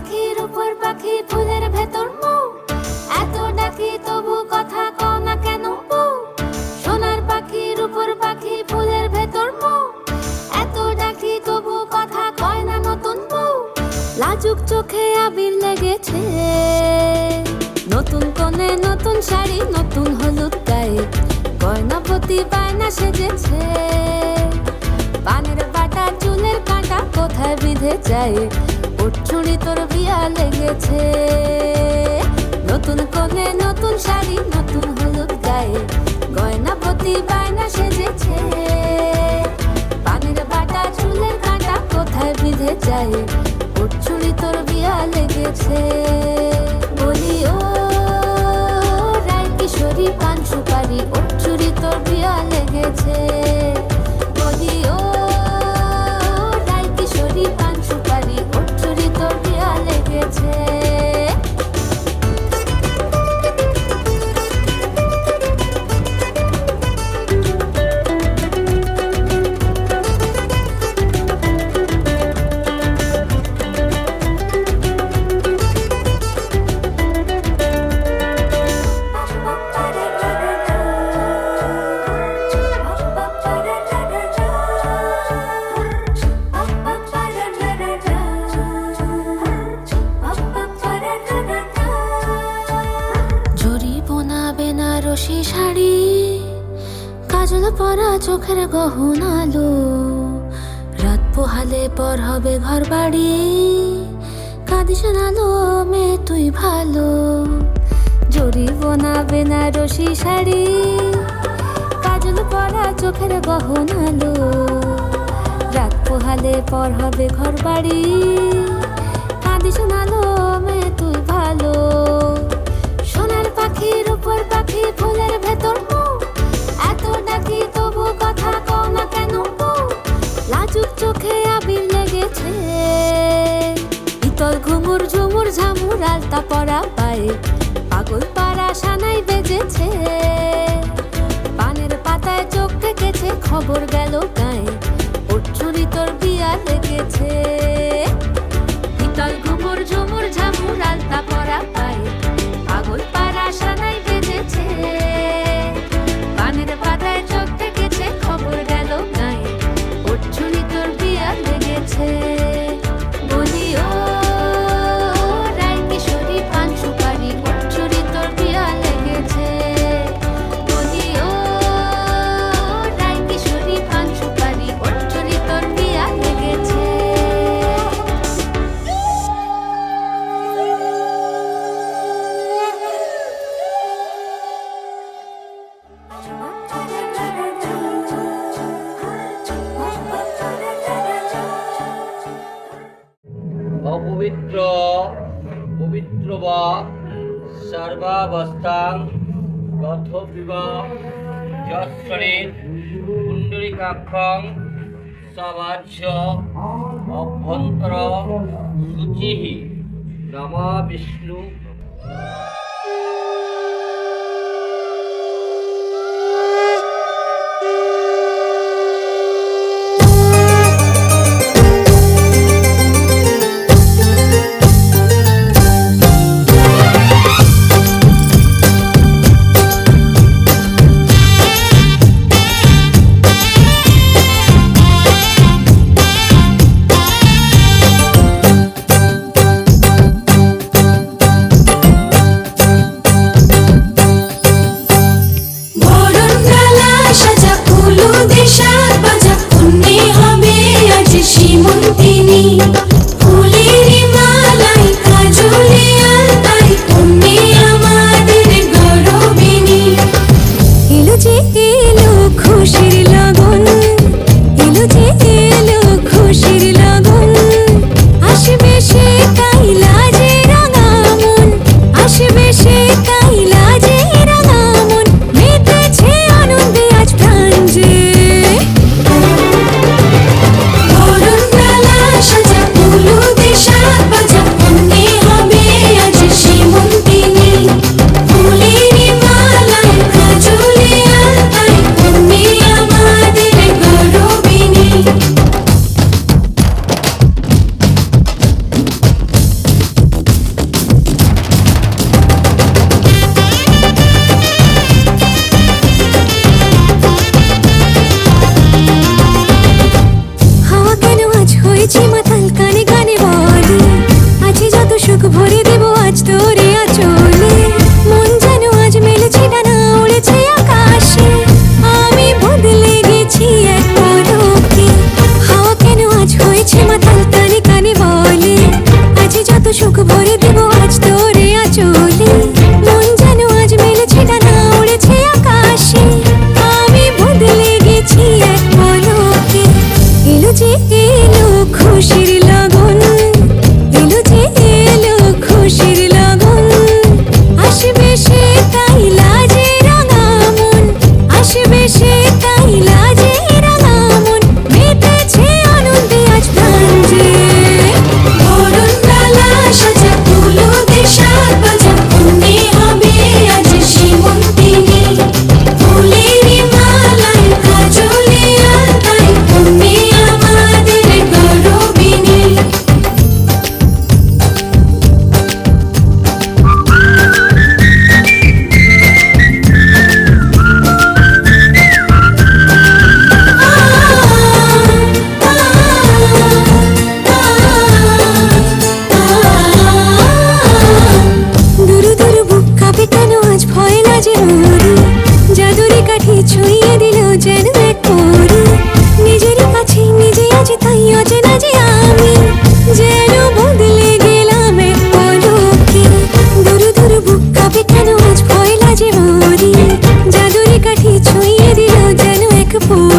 পাখির উপর পাখি, ফুলের ভেতর মৌ। এত ডাকি তবু কথা কও না কেন বউ সোনার পাখির উপর পাখি, ফুলের ভেতর মৌ। এত ডাকি তবু কথা কয় না নতুন বউ লাজুক চোখে আবির লেগেছে। নতুন কোণে নতুন শাড়ি, নতুন হলুদ গায়ে। গয়না প্রতি বায়না সেজেছে। কোথায় বিঁধে যায়? ওর তোর বিয়া লেগেছে। নতুন কোণে নতুন শাড়ি, নতুন হলুদ গায়ে। গয়না প্রতি বায়না সেজেছে। পানের বাটা, চুলের কাঁটা কোথায় বিঁধে যায়? ওর তোর বিয়া লেগেছে। বলি, ও রায় কিশোরী, পান সুপারি ওর তোর বিয়া লেগেছে। চোখের গহনালো রাত পোহালে পর হবে ঘর বাড়ি কাঁদিস নালো মে তুই ভালো। জরি বোনা বেনারসি শাড়ি। কাজল পরা চোখের গহনালো রাত পোহালে পর হবে ঘর বাড়ি কাঁদিস নালো মে তুই ভালো। সোনার পাখির উপর পাখি ফুলের ভেতর চোখে আবির লেগেছে। ইতল ঘুমুর ঝুমুর ঝামুর আলতা পরা পায়ে পাগল পাড়া সানাই বেজেছে। পানের পাতায় চোখ থেকেছে খবর গেল গায়ে ওর তোর বিয়া লেগেছে। ইতল ঘুমুর ঝুমুর ঝামুর আলতা পরা পায়ে পাগল পাড়া সানাই অপবিত্র পবিত্র বা সর্বাবস্থান গথবিব যশ্বরের কুণ্ডলিকাক্ষং সবাজ্য অভ্যন্তর শুচি নমা বিষ্ণু। kapoor